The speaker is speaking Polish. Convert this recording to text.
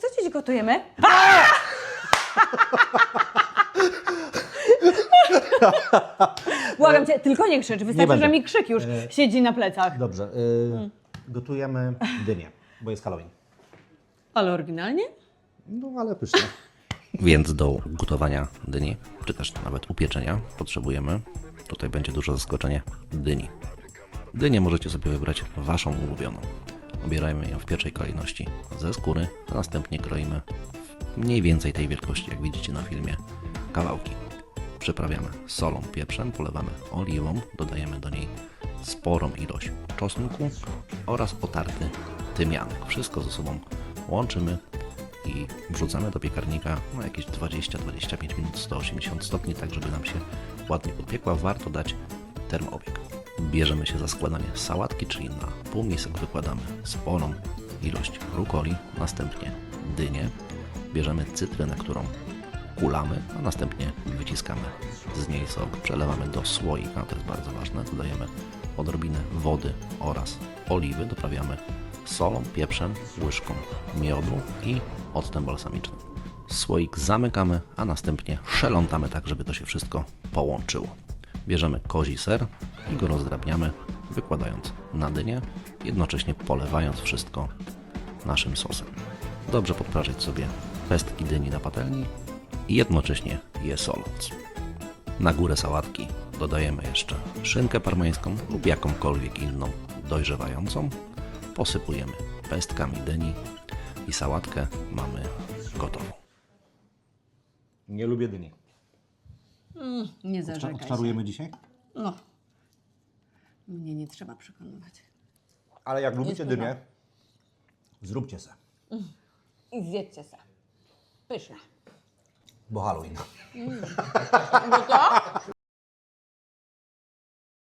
Co dziś gotujemy? Błagam cię, tylko nie krzycz. Wystarczy, będę. że mi krzyk już siedzi na plecach. Dobrze. y, Gotujemy dynię, bo jest Halloween. Ale oryginalnie? No ale pyszne. Więc do gotowania dyni, czy też nawet upieczenia, potrzebujemy, tutaj będzie dużo zaskoczenie, dyni. Dynię możecie sobie wybrać Waszą ulubioną. Obierajmy ją w pierwszej kolejności ze skóry, a następnie kroimy w mniej więcej tej wielkości, jak widzicie na filmie, kawałki. Przyprawiamy solą, pieprzem, polewamy oliwą, dodajemy do niej sporą ilość czosnku oraz otarty tymianek. Wszystko ze sobą łączymy i wrzucamy do piekarnika na jakieś 20-25 minut 180 stopni, tak żeby nam się ładnie podpiekła. Warto dać termoobieg. Bierzemy się za składanie sałatki, czyli na półmisek wykładamy sporą ilość rukoli, następnie dynię. Bierzemy cytrynę, którą kulamy, a następnie wyciskamy z niej sok, przelewamy do słoika, to jest bardzo ważne, dodajemy odrobinę wody oraz oliwy, doprawiamy solą, pieprzem, łyżką miodu i octem balsamicznym. Słoik zamykamy, a następnie szelątamy tak, żeby to się wszystko połączyło. Bierzemy kozi ser i go rozdrabniamy, wykładając na dynię, jednocześnie polewając wszystko naszym sosem. Dobrze podprażyć sobie pestki dyni na patelni i jednocześnie je soląc. Na górę sałatki dodajemy jeszcze szynkę parmeńską lub jakąkolwiek inną dojrzewającą. Posypujemy pestkami dyni i sałatkę mamy gotową. Nie lubię dyni. Nie zarzekaj się. Odczarujemy dzisiaj? No. Mnie nie trzeba przekonywać. Ale jak lubicie Jest dynię, zróbcie se, I zjedzcie se. Pyszne. bo Halloween. Bo to?